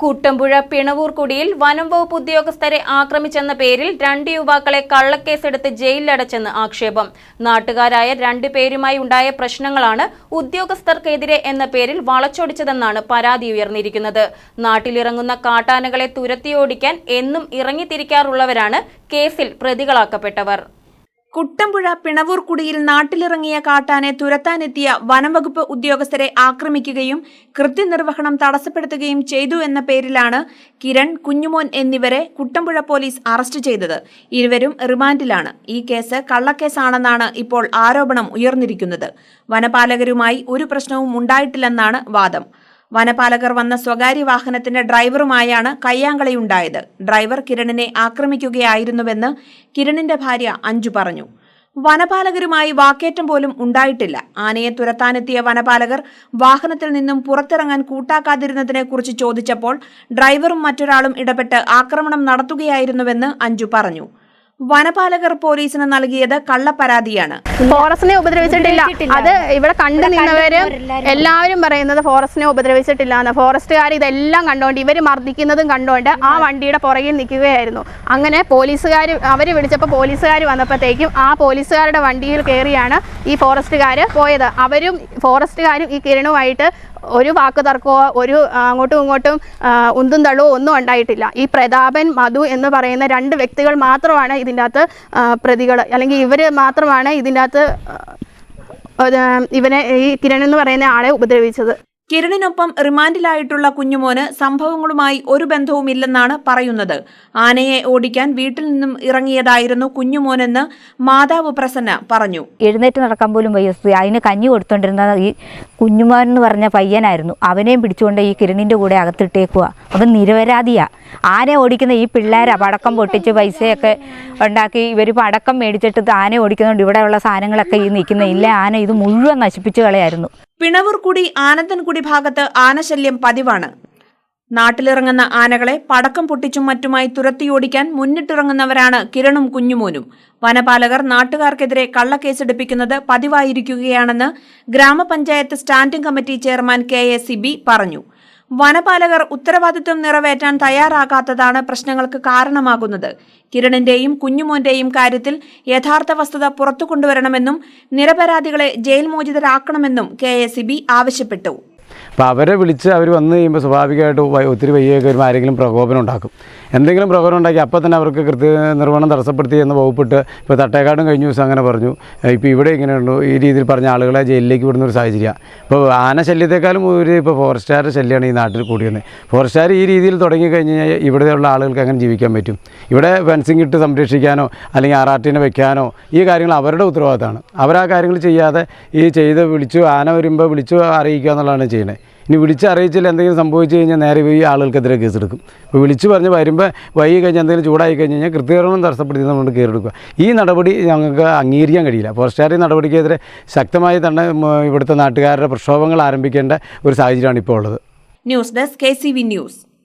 കൂട്ടമ്പുഴ പിണവൂർക്കുടിയിൽ വനം വകുപ്പ് ഉദ്യോഗസ്ഥരെ ആക്രമിച്ചെന്ന പേരിൽ രണ്ട് യുവാക്കളെ കള്ളക്കേസെടുത്ത് ജയിലിലടച്ചെന്ന് ആക്ഷേപം. നാട്ടുകാരായ രണ്ടു പേരുമായി ഉണ്ടായ പ്രശ്നങ്ങളാണ് ഉദ്യോഗസ്ഥർക്കെതിരെ എന്ന പേരിൽ വളച്ചൊടിച്ചതെന്നാണ് പരാതി ഉയർന്നിരിക്കുന്നത്. നാട്ടിലിറങ്ങുന്ന കാട്ടാനകളെ തുരത്തിയോടിക്കാൻ എന്നും ഇറങ്ങിത്തിരിക്കാറുള്ളവരാണ് കേസിൽ പ്രതികളാക്കപ്പെട്ടവർ. കുട്ടമ്പുഴ പിണവൂർക്കുടിയിൽ നാട്ടിലിറങ്ങിയ കാട്ടാനെ തുരത്താനെത്തിയ വനംവകുപ്പ് ഉദ്യോഗസ്ഥരെ ആക്രമിക്കുകയും കൃത്യനിർവഹണം തടസ്സപ്പെടുത്തുകയും ചെയ്തു എന്ന പേരിലാണ് കിരൺ കുഞ്ഞുമോൻ എന്നിവരെ കുട്ടമ്പുഴ പോലീസ് അറസ്റ്റ് ചെയ്തത്. ഇരുവരും റിമാൻഡിലാണ്. ഈ കേസ് കള്ളക്കേസാണെന്നാണ് ഇപ്പോൾ ആരോപണം ഉയർന്നിരിക്കുന്നത്. വനപാലകരുമായി ഒരു പ്രശ്നവും ഉണ്ടായിട്ടില്ലെന്നാണ് വാദം. വനപാലകർ വന്ന സ്വകാര്യ വാഹനത്തിന്റെ ഡ്രൈവറുമായാണ് കയ്യാങ്കളിയുണ്ടായത്. ഡ്രൈവർ കിരണിനെ ആക്രമിക്കുകയായിരുന്നുവെന്ന് കിരണിന്റെ ഭാര്യ അഞ്ജു പറഞ്ഞു. വനപാലകരുമായി വാക്കേറ്റം പോലും ഉണ്ടായിട്ടില്ല. ആനയെ തുരത്താനെത്തിയ വനപാലകർ വാഹനത്തിൽ നിന്നും പുറത്തിറങ്ങാൻ കൂട്ടാക്കാതിരുന്നതിനെ കുറിച്ച് ചോദിച്ചപ്പോൾ ഡ്രൈവറും മറ്റൊരാളും ഇടപെട്ട് ആക്രമണം നടത്തുകയായിരുന്നുവെന്ന് അഞ്ജു പറഞ്ഞു. വനപാലകർ പോലീസിന് നൽകിയത് കള്ളപ്പരാതിയാണ്. ഫോറസ്റ്റിനെ ഉപദ്രവിച്ചിട്ടില്ല. അത് ഇവിടെ കണ്ടു നിന്നവര് എല്ലാവരും പറയുന്നത് ഫോറസ്റ്റിനെ ഉപദ്രവിച്ചിട്ടില്ല എന്ന് ഫോറസ്റ്റുകാർ ഇതെല്ലാം കണ്ടോണ്ട് ഇവർ മർദ്ദിക്കുന്നതും കണ്ടോണ്ട് ആ വണ്ടിയുടെ പുറകിൽ നിൽക്കുകയായിരുന്നു. അങ്ങനെ പോലീസുകാർ അവർ വിളിച്ചപ്പോൾ പോലീസുകാർ വന്നപ്പോഴത്തേക്കും ആ പോലീസുകാരുടെ വണ്ടിയിൽ കയറിയാണ് ഈ ഫോറസ്റ്റുകാർ പോയത്. അവരും ഫോറസ്റ്റുകാരും ഈ കിരണുമായിട്ട് ഒരു വാക്ക് തർക്കമോ ഒരു അങ്ങോട്ടും ഇങ്ങോട്ടും ഉന്തും തള്ളുവോ ഒന്നും ഉണ്ടായിട്ടില്ല. ഈ പ്രതാപൻ മധു എന്ന് പറയുന്ന രണ്ട് വ്യക്തികൾ മാത്രമാണ് ഇതിന്റെ അകത്ത് പ്രതികൾ അല്ലെങ്കിൽ ഇവർ മാത്രമാണ് ഇതിന്റെ അകത്ത് ഇവനെ ഈ കിരൺ എന്ന് പറയുന്ന ആളെ ഉപദ്രവിച്ചത്. കിരണിനൊപ്പം റിമാൻഡിലായിട്ടുള്ള കുഞ്ഞുമോന് സംഭവങ്ങളുമായി ഒരു ബന്ധവുമില്ലെന്നാണ് പറയുന്നത്. ആനയെ ഓടിക്കാൻ വീട്ടിൽ നിന്നും ഇറങ്ങിയതായിരുന്നു കുഞ്ഞുമോനെന്ന് മാതാവ് പ്രസന്ന പറഞ്ഞു. എഴുന്നേറ്റ് നടക്കാൻ പോലും വയ്യ. അതിന് കഞ്ഞി കൊടുത്തോണ്ടിരുന്ന ഈ കുഞ്ഞുമോൻ എന്ന് പറഞ്ഞ പയ്യനായിരുന്നു. അവനെയും പിടിച്ചുകൊണ്ട് ഈ കിരണിന്റെ കൂടെ അകത്തിട്ടേക്കുക അവൻ നിരപരാധിയാ. ആന ഓടിക്കുന്ന ഈ പിള്ളേരാ പടക്കം പൊട്ടിച്ച് പൈസയൊക്കെ ഉണ്ടാക്കി ഇവർ പടക്കം മേടിച്ചിട്ട് ആന ഓടിക്കുന്നതുകൊണ്ട് ഇവിടെയുള്ള സാധനങ്ങളൊക്കെ ഈ നിൽക്കുന്ന ഇല്ല. ആന ഇത് മുഴുവൻ നശിപ്പിച്ചു കളയായിരുന്നു. പിണവൂർക്കുടി ആനന്ദൻകുടി ഭാഗത്ത് ആനശല്യം പതിവാണ്. നാട്ടിലിറങ്ങുന്ന ആനകളെ പടക്കം പൊട്ടിച്ചും മറ്റുമായി തുരത്തിയോടിക്കാൻ മുന്നിട്ടിറങ്ങുന്നവരാണ് കിരണും കുഞ്ഞുമോനും. വനപാലകർ നാട്ടുകാർക്കെതിരെ കള്ളക്കേസെടുപ്പിക്കുന്നത് പതിവായിരിക്കുകയാണെന്ന് ഗ്രാമപഞ്ചായത്ത് standing committee chairman K A Sibi പറഞ്ഞു. വനപാലകർ ഉത്തരവാദിത്വം നിറവേറ്റാൻ തയ്യാറാകാത്തതാണ് പ്രശ്നങ്ങൾക്ക് കാരണമാകുന്നത്. കിരണിന്റെയും കുഞ്ഞുമോന്റെയും കാര്യത്തിൽ യഥാർത്ഥ വസ്തുത പുറത്തു കൊണ്ടുവരണമെന്നും നിരപരാധികളെ ജയിൽ മോചിതരാക്കണമെന്നും കെ ആവശ്യപ്പെട്ടു. അപ്പോൾ അവരെ വിളിച്ച് അവർ വന്നു കഴിയുമ്പോൾ സ്വാഭാവികമായിട്ട് ഒത്തിരി വയ്യൊക്കെ വരുമ്പോൾ ആരെങ്കിലും പ്രകോപനം ഉണ്ടാക്കും. എന്തെങ്കിലും പ്രകോപനം ഉണ്ടാക്കി അപ്പം തന്നെ അവർക്ക് കൃത്യ നിർവഹണം തടസ്സപ്പെടുത്തി എന്ന് വകുപ്പിട്ട് ഇപ്പോൾ തട്ടേക്കാടും കഴിഞ്ഞ ദിവസം അങ്ങനെ പറഞ്ഞു. ഇപ്പോൾ ഇവിടെ ഇങ്ങനെയുള്ളൂ ഈ രീതിയിൽ പറഞ്ഞ ആളുകളെ ജയിലിലേക്ക് വിടുന്ന ഒരു സാഹചര്യമാണ് ഇപ്പോൾ ആന ശല്യത്തെക്കാളും ഒരു ഇപ്പോൾ ഫോറസ്റ്റുകാരുടെ ശല്യമാണ് ഈ നാട്ടിൽ കൂടിയത് ഫോറസ്റ്റുകാർ ഈ രീതിയിൽ തുടങ്ങി കഴിഞ്ഞ് കഴിഞ്ഞാൽ ഇവിടെയുള്ള ആളുകൾക്ക് അങ്ങനെ ജീവിക്കാൻ പറ്റും? ഇവിടെ ഫെൻസിങ് ഇട്ട് സംരക്ഷിക്കാനോ അല്ലെങ്കിൽ ആറാട്ടിനെ വെക്കാനോ ഈ കാര്യങ്ങൾ അവരുടെ ഉത്തരവാദിത്തമാണ്. അവർ ആ കാര്യങ്ങൾ ചെയ്യാതെ ഈ ചെയ്ത് വിളിച്ചു ആന വരുമ്പോൾ വിളിച്ചു അറിയിക്കുക എന്നുള്ളതാണ് ചെയ്യുന്നത്. ഇനി വിളിച്ച് അറിയിച്ചാൽ എന്തെങ്കിലും സംഭവിച്ചു കഴിഞ്ഞാൽ നേരെ പോയി ആളുകൾക്കെതിരെ കേസെടുക്കും ഇപ്പോൾ വിളിച്ച് പറഞ്ഞ് വരുമ്പോൾ വൈകി കഴിഞ്ഞാൽ എന്തെങ്കിലും ചൂടായി കഴിഞ്ഞ് കഴിഞ്ഞാൽ കൃത്യകരണം തടസ്സപ്പെടുത്തി നമ്മൾ കയറെടുക്കുക ഈ നടപടി ഞങ്ങൾക്ക് അംഗീകരിക്കാൻ കഴിയില്ല. ഫോറസ്റ്റുകാർ ഈ നടപടിക്കെതിരെ ശക്തമായി തന്നെ ഇവിടുത്തെ നാട്ടുകാരുടെ പ്രക്ഷോഭങ്ങൾ ആരംഭിക്കേണ്ട ഒരു സാഹചര്യമാണ് ഇപ്പോൾ ഉള്ളത്. News desk K news.